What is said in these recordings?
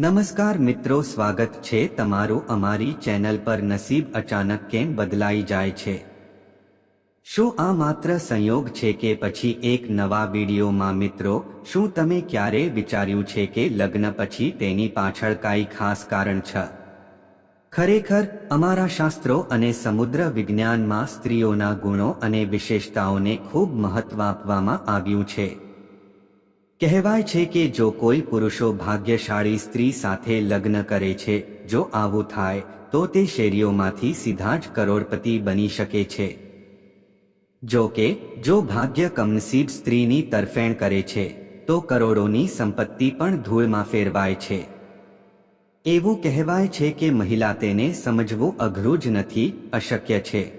નમસ્કાર મિત્રો, સ્વાગત છે તમારું અમારી ચેનલ પર નસીબ અચાનક કેમ બદલાઈ જાય છે? શું આ માત્ર સંયોગ છે કે પછી એક નવા વિડીયોમાં મિત્રો, શું તમે ક્યારે વિચાર્યું છે કે લગ્ન પછી તેની પાછળ કાંઈ ખાસ કારણ છે? ખરેખર, અમારા શાસ્ત્રો અને સમુદ્ર વિજ્ઞાનમાં સ્ત્રીઓના ગુણો અને વિશેષતાઓને ખૂબ મહત્વ આપવામાં આવ્યું છે. કહેવાય છે કે જો કોઈ પુરુષો ભાગ્યશાળી સ્ત્રી સાથે લગ્ન કરે છે, જો આવું થાય, તો તે શેરીઓમાંથી સીધા જ કરોડપતિ બની શકે છે. જો કે, જો ભાગ્ય કમનસીબ સ્ત્રીની તરફેણ કરે છે, તો કરોડોની સંપત્તિ પણ ધૂળમાં ફેરવાય છે. એવું કહેવાય છે કે મહિલા તેને સમજવું અઘરું જ નથી, અશક્ય છે.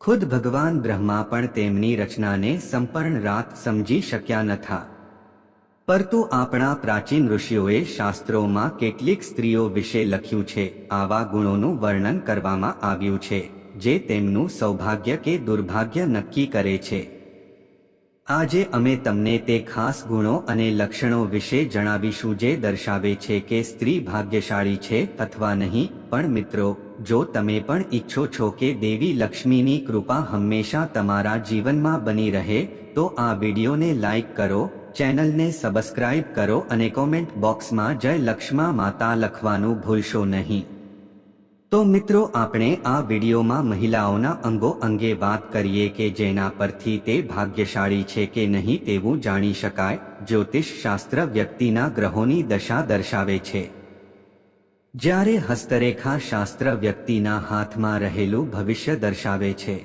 ખુદ ભગવાન બ્રહ્મા પણ તેમની રચનાને સંપર્ણ રાત સમજી શક્યા નથા. પરંતુ આપણા પ્રાચીન ઋષિઓએ શાસ્ત્રોમાં કેટલીક સ્ત્રીઓ વિશે લખ્યું છે, આવા ગુણોનું વર્ણન કરવામાં આવ્યું છે, જે તેમનું સૌભાગ્ય કે દુર્ભાગ્ય નક્કી કરે છે. આજે અમે તમને તે ખાસ ગુણો અને લક્ષણો વિશે જણાવીશું જે દર્શાવે છે કે સ્ત્રી ભાગ્યશાળી છે અથવા નહીં, પણ મિત્રો, જો તમે પણ ઈચ્છો છો કે દેવી લક્ષ્મીની કૃપા હંમેશા તમારા જીવનમાં બની રહે, તો આ વિડીયોને લાઈક કરો ચેનલને સબસ્ક્રાઇબ કરો અને કોમેન્ટ બોક્સમાં જય લક્ષ્મા માતા લખવાનું ભૂલશો નહીં. તો મિત્રો, આપણે આ વિડીયોમાં મહિલાઓના અંગો અંગે વાત કરીએ કે જેના પરથી તે ભાગ્યશાળી છે કે નહીં તેવું જાણી શકાય, જ્યોતિષ શાસ્ત્ર વ્યક્તિના ગ્રહોની દશા દર્શાવે છે. જ્યારે હસ્તરેખા શાસ્ત્ર વ્યક્તિના હાથમાં રહેલું ભવિષ્ય દર્શાવે છે.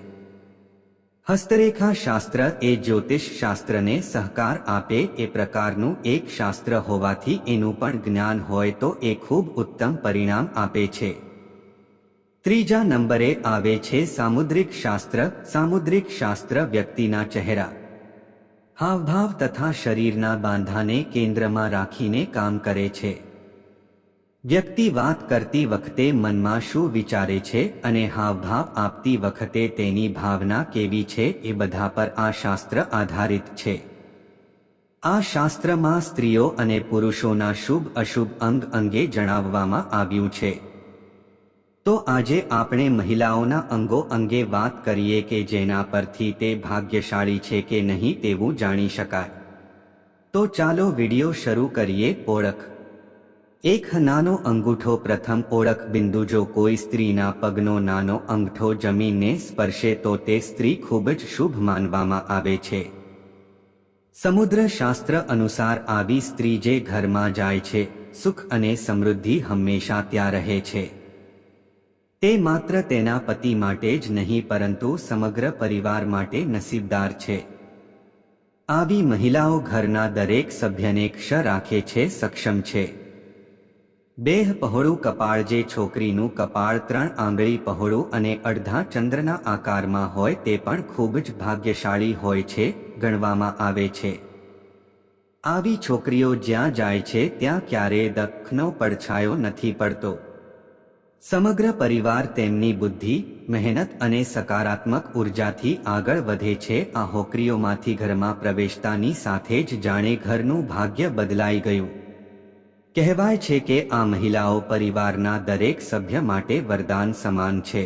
હસ્તરેખા શાસ્ત્ર એ જ્યોતિષ શાસ્ત્રને સહકાર આપે એ પ્રકારનું એક શાસ્ત્ર હોવાથી એનું પણ જ્ઞાન હોય તો એ ખૂબ ઉત્તમ પરિણામ આપે છે. ત્રીજા નંબરે આવે છે સામુદ્રિક શાસ્ત્ર. સામુદ્રિક શાસ્ત્ર વ્યક્તિના ચહેરા. હાવભાવ તથા શરીરના બાંધાને કેન્દ્રમાં રાખીને કામ કરે છે. વ્યક્તિ વાત કરતી વખતે મનમાં શું વિચારે છે અને હાવભાવ આપતી વખતે તેની ભાવના કેવી છે એ બધા પર આ શાસ્ત્ર આધારિત છે. આ શાસ્ત્રમાં સ્ત્રીઓ અને પુરુષોના શુભ અશુભ અંગ અંગે જણાવવામાં આવ્યું છે. તો આજે આપણે મહિલાઓના અંગો અંગે વાત કરીએ કે જેના પરથી તે ભાગ્યશાળી છે કે નહીં તેવું જાણી શકાય. તો ચાલો વિડિયો શરૂ કરીએ ઓળખ. એક નાનો અંગૂઠો પ્રથમ ઓળખ બિંદુ જો કોઈ સ્ત્રીના પગનો નાનો અંગઠો જમીનને સ્પર્શે તો તે સ્ત્રી ખૂબ જ શુભ માનવામાં આવે છે. સમુદ્ર શાસ્ત્ર અનુસાર આવી સ્ત્રી જે ઘરમાં જાય છે, સુખ અને સમૃદ્ધિ હંમેશા ત્યાં રહે છે. તે માત્ર તેના પતિ માટે જ નહીં પરંતુ સમગ્ર પરિવાર માટે નસીબદાર છે. આવી મહિલાઓ ઘરના દરેક સભ્યને ક્ષ રાખે છે, સક્ષમ છે. બેહ પહોળું કપાળ જે છોકરીનું કપાળ ત્રણ આંગળી પહોળું અને અડધા ચંદ્રના આકારમાં હોય તે પણ ખૂબ જ ભાગ્યશાળી હોય છે, ગણવામાં આવે છે. આવી છોકરીઓ જ્યાં જાય છે ત્યાં ક્યારેય દખનો પડછાયો નથી પડતો. સમગ્ર પરિવાર તેમની બુદ્ધિ, મહેનત અને સકારાત્મક ઉર્જાથી આગળ વધે છે. આ હોકરીઓમાંથી ઘરમાં પ્રવેશતાની સાથે જ જાણે ઘરનું ભાગ્ય બદલાઈ ગયું. કહેવાય છે કે આ મહિલાઓ પરિવારના દરેક સભ્ય માટે વરદાન સમાન છે.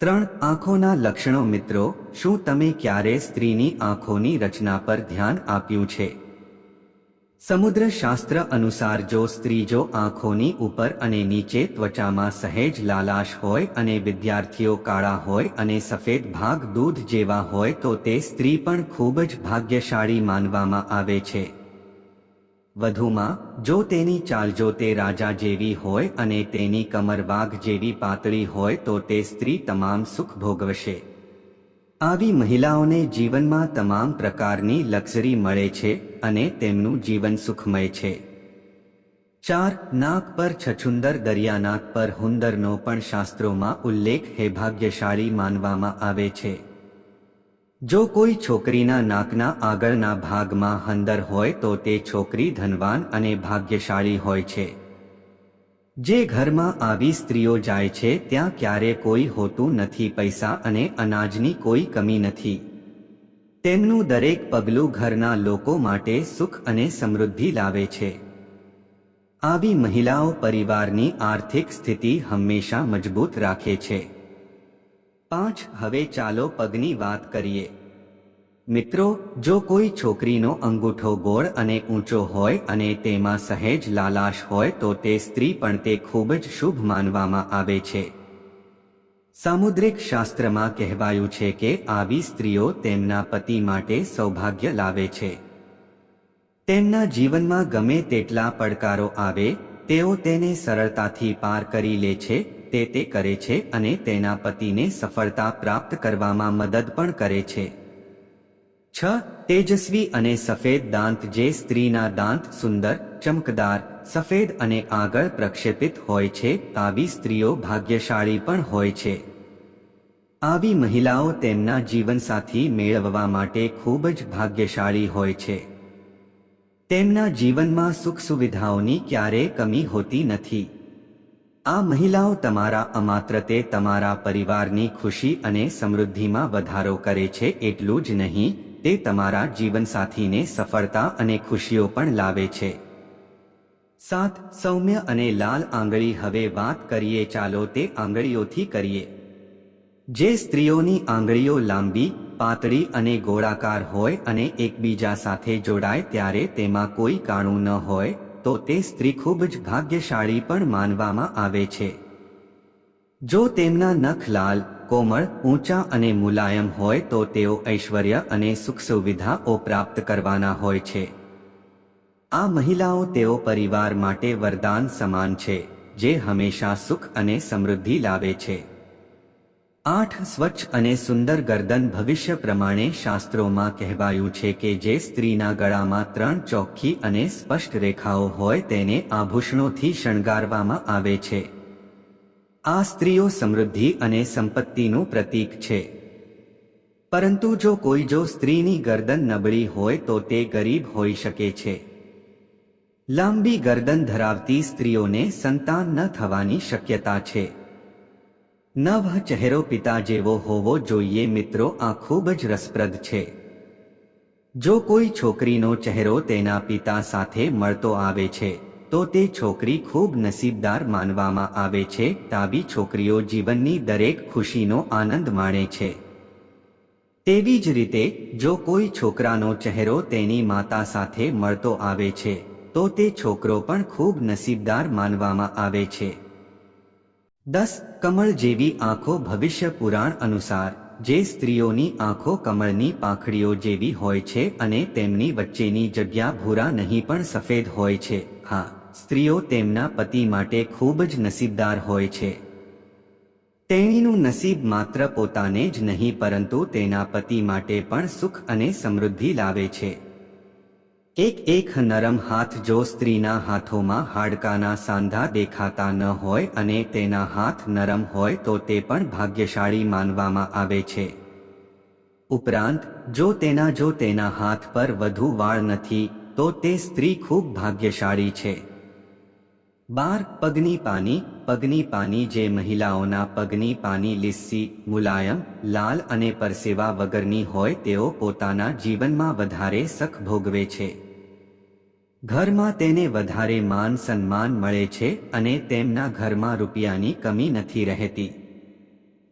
ત્રણ આંખોના લક્ષણો મિત્રો, શું તમે ક્યારે સ્ત્રીની આંખોની રચના પર ધ્યાન આપ્યું છે? સમુદ્ર શાસ્ત્ર અનુસાર જો સ્ત્રી જો આંખોની ઉપર અને નીચે ત્વચામાં સહેજ લાલાશ હોય અને વિદ્યાર્થીઓ કાળા હોય અને સફેદ ભાગ દૂધ જેવા હોય તો તે સ્ત્રી પણ ખૂબ જ ભાગ્યશાળી માનવામાં આવે છે. વધુમાં, જો તેની ચાલજો તે રાજા જેવી હોય અને તેની કમર વાઘ જેવી પાતળી હોય તો તે સ્ત્રી તમામ સુખ ભોગવશે. આવી મહિલાઓને જીવનમાં તમામ પ્રકારની લક્ઝરી મળે છે અને તેમનું જીવન સુખમય છે. ચાર, નાક પર છછુંદર, દરિયાનાક પર હુંદરનો પણ શાસ્ત્રોમાં ઉલ્લેખ હે ભાગ્યશાળી માનવામાં આવે છે. જો કોઈ છોકરીના નાકના આગળના ભાગમાં હંદર હોય તો તે છોકરી ધનવાન અને ભાગ્યશાળી હોય છે. જે ઘરમાં આવી સ્ત્રીઓ જાય છે ત્યાં ક્યારે કોઈ હોતું નથી પૈસા અને અનાજની કોઈ કમી નથી. તેમનું દરેક પગલું ઘરના લોકો માટે સુખ અને સમૃદ્ધિ લાવે છે. આવી મહિલાઓ પરિવારની આર્થિક સ્થિતિ હંમેશા મજબૂત રાખે છે. પાંચ, હવે ચાલો પગની વાત કરીએ. મિત્રો, જો કોઈ છોકરીનો અંગૂઠો ગોળ અને ઊંચો હોય અને તેમાં સહેજ લાલાશ હોય તો તે સ્ત્રી પણ તે ખૂબ જ શુભ માનવામાં આવે છે. સામુદ્રિક શાસ્ત્રમાં કહેવાયું છે કે આવી સ્ત્રીઓ તેમના પતિ માટે સૌભાગ્ય લાવે છે. તેમના જીવનમાં ગમે તેટલા પડકારો આવે, તેઓ તેને સરળતાથી પાર કરી લે છે તે તે કરે છે અને તેના પતિને સફળતા પ્રાપ્ત કરવામાં મદદ પણ કરે છે. છ, તેજસ્વી અને સફેદ દાંત જે સ્ત્રીના દાંત સુંદર, ચમકદાર, સફેદ અને આગળ પ્રક્ષેપિત હોય છે આવી સ્ત્રીઓ ભાગ્યશાળી પણ હોય છે. આવી મહિલાઓ તેમના જીવનસાથી મેળવવા માટે ખૂબ જ ભાગ્યશાળી હોય છે. તેમના જીવનમાં સુખ સુવિધાઓની ક્યારેય કમી હોતી નથી. આ મહિલાઓ તમારા અમાત્ર તે તમારા પરિવારની ખુશી અને સમૃદ્ધિમાં વધારો કરે છે એટલું જ નહીં, તે તમારા જીવનસાથીને સફળતા અને ખુશીઓ પણ લાવે છે. સાત, સૌમ્ય અને લાલ આંગળી, હવે વાત કરીએ, ચાલો તે આંગળીઓથી કરીએ. જે સ્ત્રીઓની આંગળીઓ લાંબી, પાતળી અને ગોળાકાર હોય અને એકબીજા સાથે જોડાય, ત્યારે તેમાં કોઈ કાણું ન હોય તો તે સ્ત્રી ખૂબ જ ભાગ્યશાળી પણ માનવામાં આવે છે. જો તેમના નખ લાલ, કોમળ, ઊંચા અને મુલાયમ હોય તો તેઓ ઐશ્વર્ય અને સુખ સુવિધાઓ પ્રાપ્ત કરવાના હોય છે. આ મહિલાઓ તેઓ પરિવાર માટે વરદાન સમાન છે, જે હંમેશા સુખ અને સમૃદ્ધિ લાવે છે. આઠ સ્વચ્છ અને સુંદર ગરદન ભવિષ્ય પ્રમાણે શાસ્ત્રોમાં કહેવાયું છે કે જે સ્ત્રીના ગળામાં ત્રણ ચોખ્ખી અને સ્પષ્ટ રેખાઓ હોય તેને આભૂષણોથી શણગારવામાં આવે છે. આ સ્ત્રીઓ સમૃદ્ધિ અને સંપત્તિનું પ્રતીક છે. પરંતુ જો કોઈ જો સ્ત્રીની ગરદન નબળી હોય તો તે ગરીબ હોઈ શકે છે. લાંબી ગરદન ધરાવતી સ્ત્રીઓને સંતાન ન થવાની શક્યતા છે. નવ ચહેરો પિતા જેવો હોવો જોઈએ મિત્રો, આ ખૂબ જ રસપ્રદ છે. જો કોઈ છોકરીનો ચહેરો તેના પિતા સાથે મળતો આવે છે, તો તે છોકરી ખૂબ નસીબદાર માનવામાં આવે છે તાબી છોકરીઓ જીવનની દરેક ખુશીનો આનંદ માણે છે. તેવી જ રીતે, જો કોઈ છોકરાનો ચહેરો તેની માતા સાથે મળતો આવે છે, તો તે છોકરો પણ ખૂબ નસીબદાર માનવામાં આવે છે. દસ કમળ જેવી આંખો ભવિષ્ય પુરાણ અનુસાર, જે સ્ત્રીઓની આંખો કમળની પાંખડીઓ જેવી હોય છે અને તેમની વચ્ચેની જગ્યા ભૂરા નહીં પણ સફેદ હોય છે. હા, સ્ત્રીઓ તેમના પતિ માટે ખૂબ જ નસીબદાર હોય છે. તેણીનું નસીબ માત્ર પોતાને જ નહીં પરંતુ તેના પતિ માટે પણ સુખ અને સમૃદ્ધિ લાવે છે. એક એક નરમ હાથ જો સ્ત્રીના હાથોમાં હાડકાના સાંધા દેખાતા ન હોય અને તેના હાથ નરમ હોય તો તે પણ ભાગ્યશાળી માનવામાં આવે છે. ઉપરાંત, જો તેના જો તેના હાથ પર વધુ વાળ નથી, તો તે સ્ત્રી ખૂબ ભાગ્યશાળી છે. બાર, પગની પાની પગની પાની જે મહિલાઓના પગની પાની લીસ્સી મુલાયમ, લાલ અને પરસેવા વગરની હોય તેઓ પોતાના જીવનમાં વધારે સખ ભોગવે છે. ઘરમાં તેને વધારે માન સન્માન મળે છે અને તેમના ઘરમાં રૂપિયાની કમી નથી રહેતી.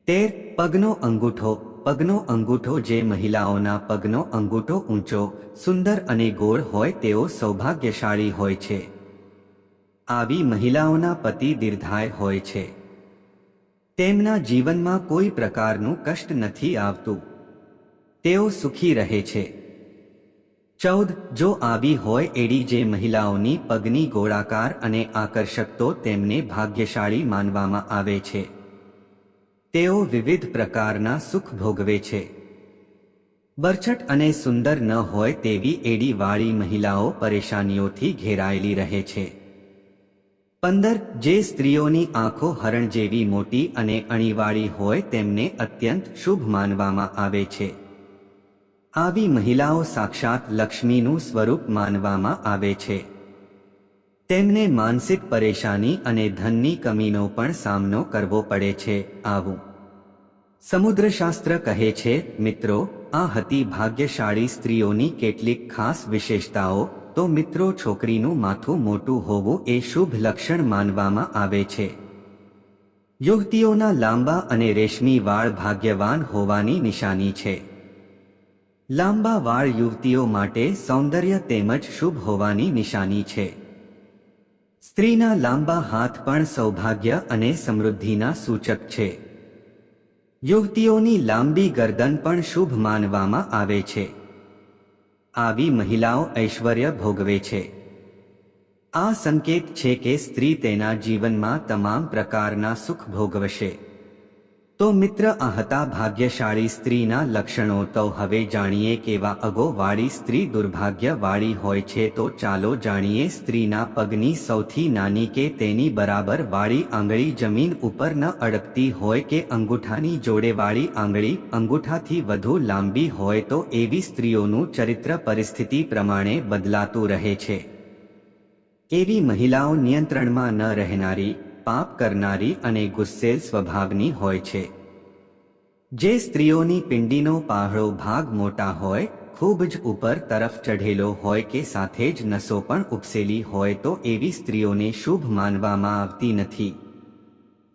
તેર, પગનો અંગૂઠો. પગનો અંગૂઠો જે મહિલાઓના પગનો અંગૂઠો ઊંચો, સુંદર અને ગોળ હોય તેઓ સૌભાગ્યશાળી હોય છે. આવી મહિલાઓના પતિ દીર્ઘાય હોય છે. તેમના જીવનમાં કોઈ પ્રકારનું કષ્ટ નથી આવતું. તેઓ સુખી રહે છે. ચૌદ, જો આવી હોય એડી જે મહિલાઓની પગની ગોળાકાર અને આકર્ષક તો તેમને ભાગ્યશાળી માનવામાં આવે છે. તેઓ વિવિધ પ્રકારના સુખ ભોગવે છે. બરછટ અને સુંદર ન હોય તેવી એડીવાળી મહિલાઓ પરેશાનીઓથી ઘેરાયેલી રહે છે. પંદર, જે સ્ત્રીઓની આંખો હરણ જેવી મોટી અને અણીવાળી હોય તેમને અત્યંત શુભ માનવામાં આવે છે. આવી મહિલાઓ સાક્ષાત લક્ષ્મીનું સ્વરૂપ માનવામાં આવે છે. તેમને માનસિક પરેશાની અને ધનની કમીનો પણ સામનો કરવો પડે છે. આવું સમુદ્રશાસ્ત્ર કહે છે, મિત્રો, આ હતી ભાગ્યશાળી સ્ત્રીઓની કેટલીક ખાસ વિશેષતાઓ, તો મિત્રો છોકરીનું માથું મોટું હોવું એ શુભ લક્ષણ માનવામાં આવે છે. યુવતીઓના લાંબા અને રેશમી વાળ ભાગ્યવાન હોવાની નિશાની છે. લાંબા વાળ યુવતીઓ માટે સૌંદર્ય તેમજ શુભ હોવાની નિશાની છે. સ્ત્રીના લાંબા હાથ પણ સૌભાગ્ય અને સમૃદ્ધિના સૂચક છે. યુવતીઓની લાંબી ગરદન પણ શુભ માનવામાં આવે છે. આવી મહિલાઓ ઐશ્વર્ય ભોગવે છે. આ સંકેત છે કે સ્ત્રી તેના જીવનમાં તમામ પ્રકારના સુખ ભોગવશે. તો મિત્ર, આ ભાગ્યશાળી સ્ત્રીના લક્ષણો. તો હવે જાણીએ કેવા અગોવાળી સ્ત્રી દુર્ભાગ્યવાળી હોય છે. તો ચાલો જાણીએ સ્ત્રીના પગની સૌથી નાની કે તેની બરાબર વાળી આંગળી જમીન ઉપર ન અડકતી હોય કે અંગૂઠાની જોડેવાળી આંગળી અંગૂઠાથી વધુ લાંબી હોય તો એવી સ્ત્રીઓનું ચરિત્ર પરિસ્થિતિ પ્રમાણે બદલાતું રહે છે. એવી મહિલાઓ નિયંત્રણમાં ન રહેનારી પાપ કરનારી અને ગુસ્સેલ સ્વભાવની હોય છે. જે સ્ત્રીઓની પિંડીનો પહાડો ભાગ મોટા હોય, ખૂબ જ ઉપર તરફ ચઢેલો હોય કે સાથે જ નસો પણ ઉપસેલી હોય તો એવી સ્ત્રીઓને શુભ માનવામાં આવતી નથી.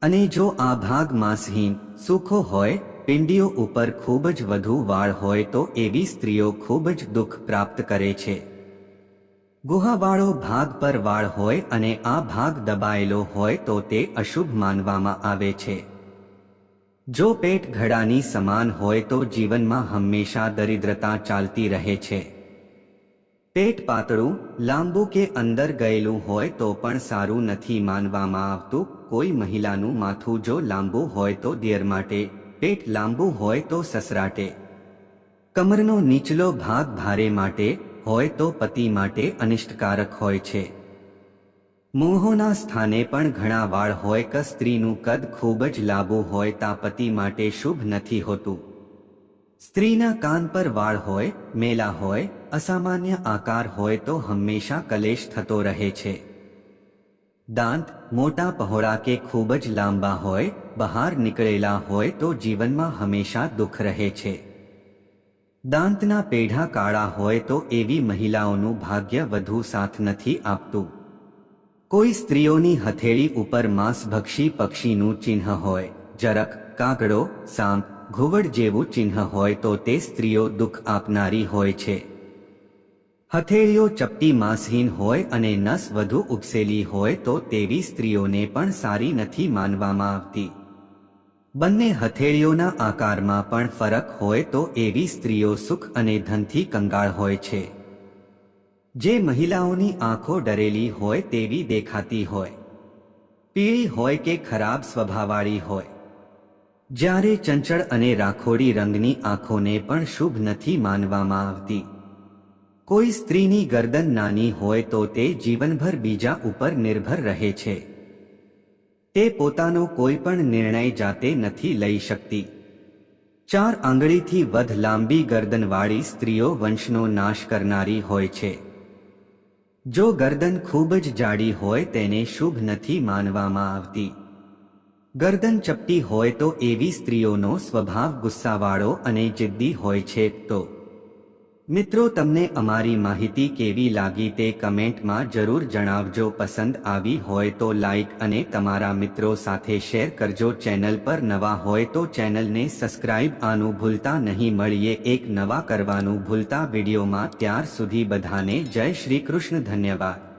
અને જો આ ભાગ માંસહીન, સુખો હોય, પિંડીઓ ઉપર ખૂબ જ વધુ વાળ હોય તો એવી સ્ત્રીઓ ખૂબ જ દુઃખ પ્રાપ્ત કરે છે. ગુહાવાળો ભાગ પર વાળ હોય અને આ ભાગ દબાયેલો હોય તો તે અશુભ માનવામાં આવે છે. જો પેટ ઘડાની સમાન હોય તો જીવનમાં હંમેશા દરિદ્રતા ચાલતી રહે છે. પેટ પાતળું, લાંબુ કે અંદર ગયેલું હોય તો પણ સારું નથી માનવામાં આવતું. કોઈ મહિલાનું માથું જો લાંબુ હોય તો દિયર માટે, પેટ લાંબુ હોય તો સસરાટે. કમરનો નીચલો ભાગ ભારે માટે હોય તો પતિ માટે અનિષ્ટકારક હોય છે. મોહોના સ્થાને પણ ઘણા વાળ હોય કે સ્ત્રીનું કદ ખૂબ જ લાંબુ હોય તા પતિ માટે શુભ નથી હોતું. સ્ત્રીના કાન પર વાળ હોય, મેલા હોય, અસામાન્ય આકાર હોય તો હંમેશા કલેશ થતો રહે છે. દાંત, મોટા પહોળા કે ખૂબ જ લાંબા હોય, બહાર નીકળેલા હોય તો જીવનમાં હંમેશા દુઃખ રહે છે. દાંતના પેઢા કાળા હોય તો એવી મહિલાઓનું ભાગ્ય વધુ સાથ નથી આપતું. કોઈ સ્ત્રીઓની હથેળી ઉપર માંસભક્ષી પક્ષીનું ચિહ્ન હોય, જરક, કાગડો સાંપ ઘુવડ જેવું ચિહ્ન હોય તો તે સ્ત્રીઓ દુઃખ આપનારી હોય છે. હથેળીઓ ચપટી માંસહીન હોય અને નસ વધુ ઉપસેલી હોય તો તેવી સ્ત્રીઓને પણ સારી નથી માનવામાં આવતી. બંને હથેળીઓના આકારમાં પણ ફરક હોય તો એવી સ્ત્રીઓ સુખ અને ધનથી કંગાળ હોય છે. જે મહિલાઓની આંખો ડરેલી હોય તેવી દેખાતી હોય. પીળી હોય કે ખરાબ સ્વભાવવાળી હોય. જ્યારે ચંચળ અને રાખોડી રંગની આંખોને પણ શુભ નથી માનવામાં આવતી. કોઈ સ્ત્રીની ગરદન નાની હોય તો તે જીવનભર બીજા ઉપર નિર્ભર રહે છે. તે પોતાનો કોઈ પણ નિર્ણય જાતે નથી લઈ શકતી. ચાર આંગળીથી વધ લાંબી ગરદનવાળી સ્ત્રીઓ વંશનો નાશ કરનારી હોય છે. જો ગરદન ખૂબ જ જાડી હોય તેને શુભ નથી માનવામાં આવતી. ગરદન ચપટી હોય તો એવી સ્ત્રીઓનો સ્વભાવ ગુસ્સાવાળો અને જિદ્દી હોય છે તો મિત્રો, તમને અમારી માહિતી કેવી લાગી તે કમેન્ટમાં જરૂર જણાવજો. પસંદ આવી હોય તો લાઈક અને તમારા મિત્રો સાથે શેર કરજો. ચેનલ પર નવા હોય તો ચેનલને સબસ્ક્રાઇબ આનું ભૂલતા નહીં. મળીએ એક નવા કરવાનું ભૂલતા વિડીયોમાં. ત્યાર સુધી બધાને જય શ્રી કૃષ્ણ. ધન્યવાદ.